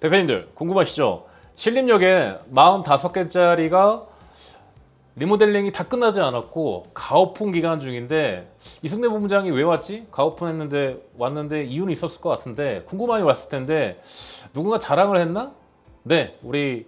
대표님들 궁금하시죠? 신림역에 45개짜리가 리모델링이 다 끝나지 않았고 가오픈 기간 중인데 이승래 본부장이 왜 왔지? 가오픈 했는데 왔는데 이유는 있었을 것 같은데 궁금하니 왔을 텐데 누군가 자랑을 했나? 네, 우리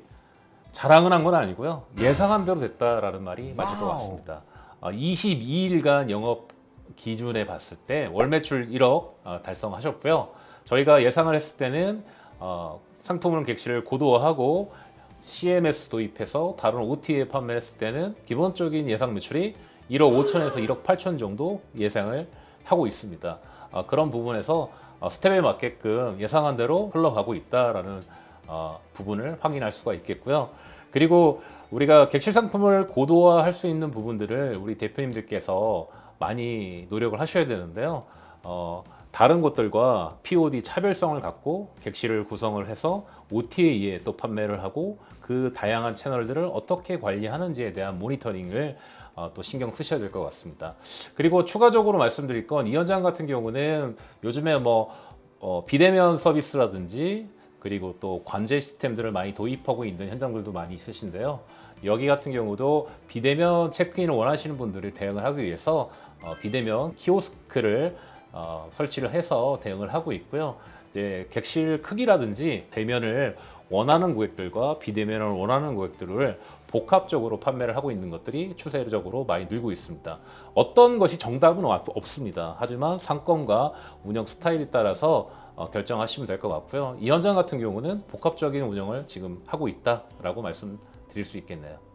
자랑은 한 건 아니고요. 예상한 대로 됐다라는 말이 맞을 것. 같습니다. 어, 22일간 영업 기준에 봤을 때 월 매출 1억 어, 달성하셨고요. 저희가 예상을 했을 때는 어, 상품을 객실을 고도화하고 CMS 도입해서 다른 OTA 판매했을 때는 기본적인 예상 매출이 1억 5천에서 1억 8천 정도 예상을 하고 있습니다. 어, 그런 부분에서 어, 스텝에 맞게끔 예상한 대로 흘러가고 있다라는 어, 부분을 확인할 수가 있겠고요. 그리고 우리가 객실 상품을 고도화할 수 있는 부분들을 우리 대표님들께서 많이 노력을 하셔야 되는데요. 어, 다른 곳들과 POD 차별성을 갖고 객실을 구성을 해서 OTA에 또 판매를 하고 그 다양한 채널들을 어떻게 관리하는지에 대한 모니터링을 어, 또 신경 쓰셔야 될 것 같습니다. 그리고 추가적으로 말씀드릴 건 이 현장 같은 경우는 요즘에 뭐 어, 비대면 서비스라든지 그리고 또 관제 시스템들을 많이 도입하고 있는 현장들도 많이 있으신데요. 여기 같은 경우도 비대면 체크인을 원하시는 분들을 대응을 하기 위해서 어, 비대면 키오스크를 어, 설치를 해서 대응을 하고 있고요. 이제 객실 크기라든지 대면을 원하는 고객들과 비대면을 원하는 고객들을 복합적으로 판매를 하고 있는 것들이 추세적으로 많이 늘고 있습니다. 어떤 것이 정답은 없- 없습니다. 하지만 상권과 운영 스타일에 따라서 어, 결정하시면 될 것 같고요. 이 현장 같은 경우는 복합적인 운영을 지금 하고 있다라고 말씀드릴 수 있겠네요.